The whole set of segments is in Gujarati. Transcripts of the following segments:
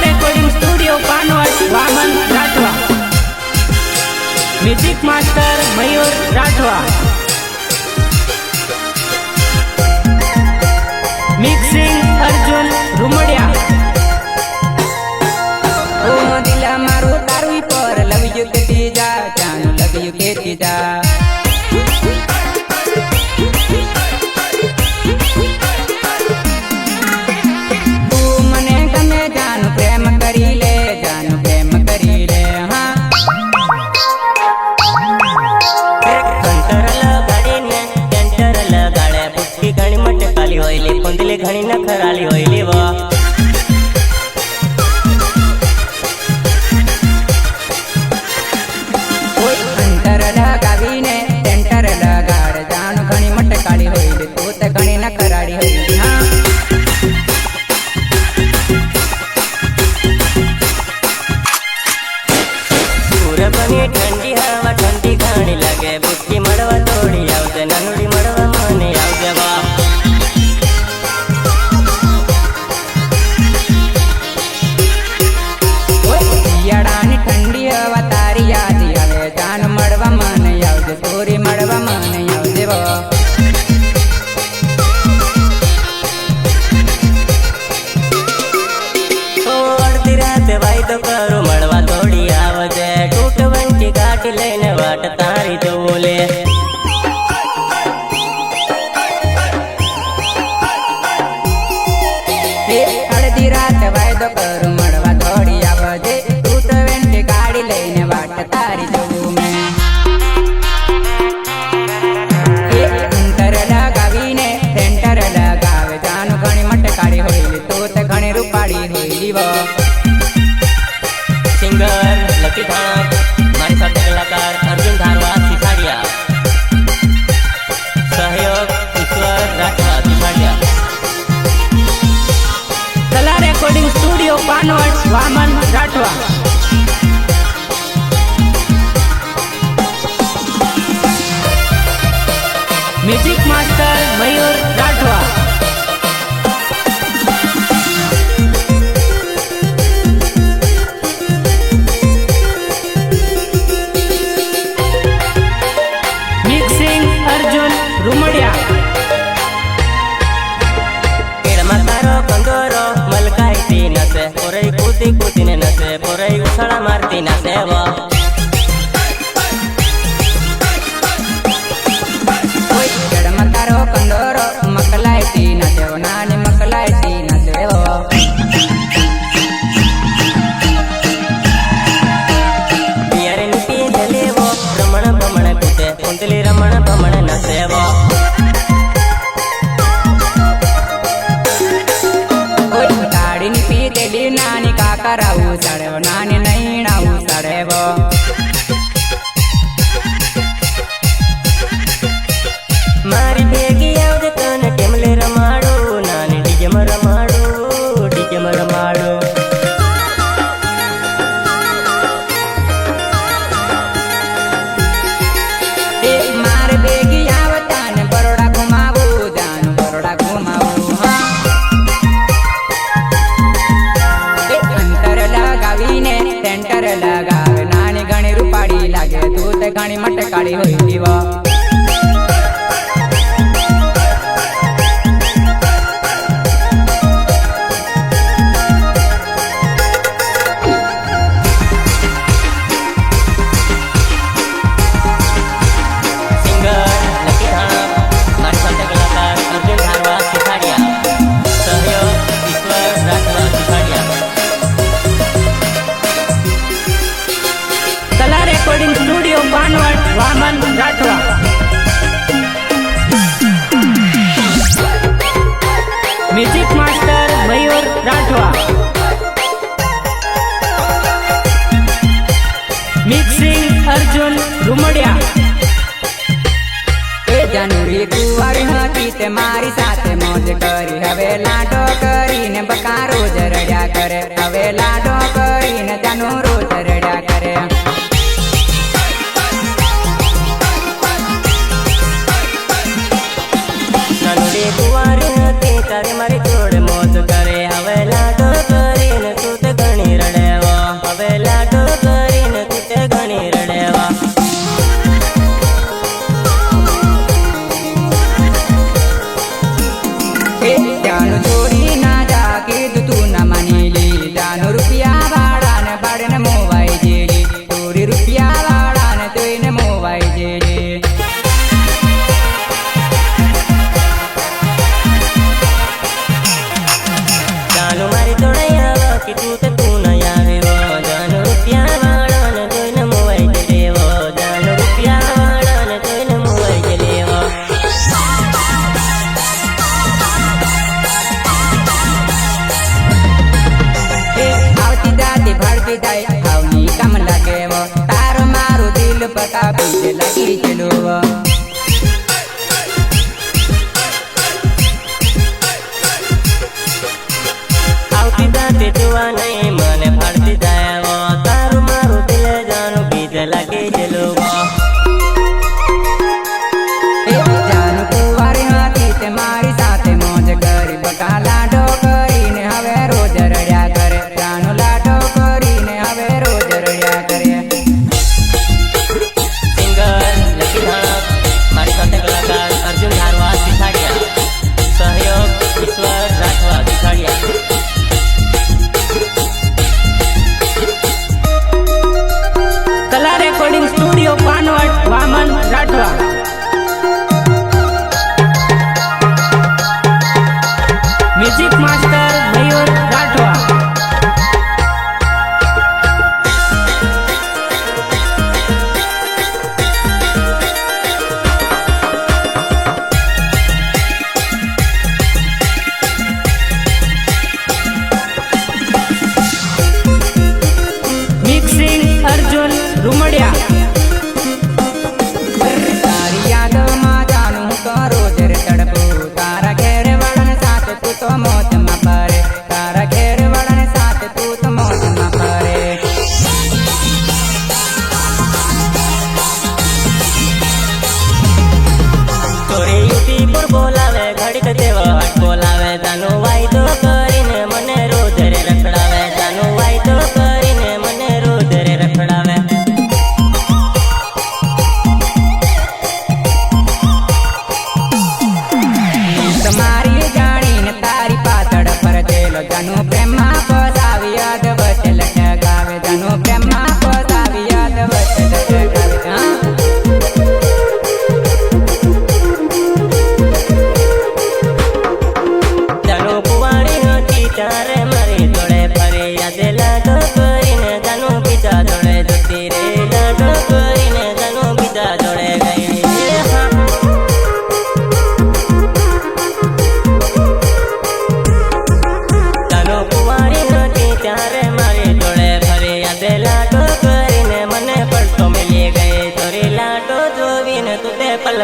રેકોર્ડિંગ સ્ટુડિયો પાનોટ વામન રાઠવા મ્યુઝિક માસ્ટર મયુર રાઠવા લાગે બુટકી મળવા થોડી. Martín Curtin en la por ahí usa la Martina se va. ઉતારેવો નાની નૈણા ઉતારેવો માટે ગાણી માટે કાળી હોય દીવા. નૂરી કુંવારી હતી તે મારી સાથે મોજ કરી. હવે લાડો કરીને બકા રોજ રડ્યા કરે. હવે લાડો કરીને જાનો રોજ રડ્યા કરે. કુંવારી હતી, તારે મારી Hey, yeah, no, પીટાય આવની કામ લાગે તારું મારું દિલ પતા બીજ લાગી ગયેલું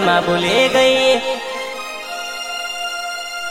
માં ભૂલી ગઈ.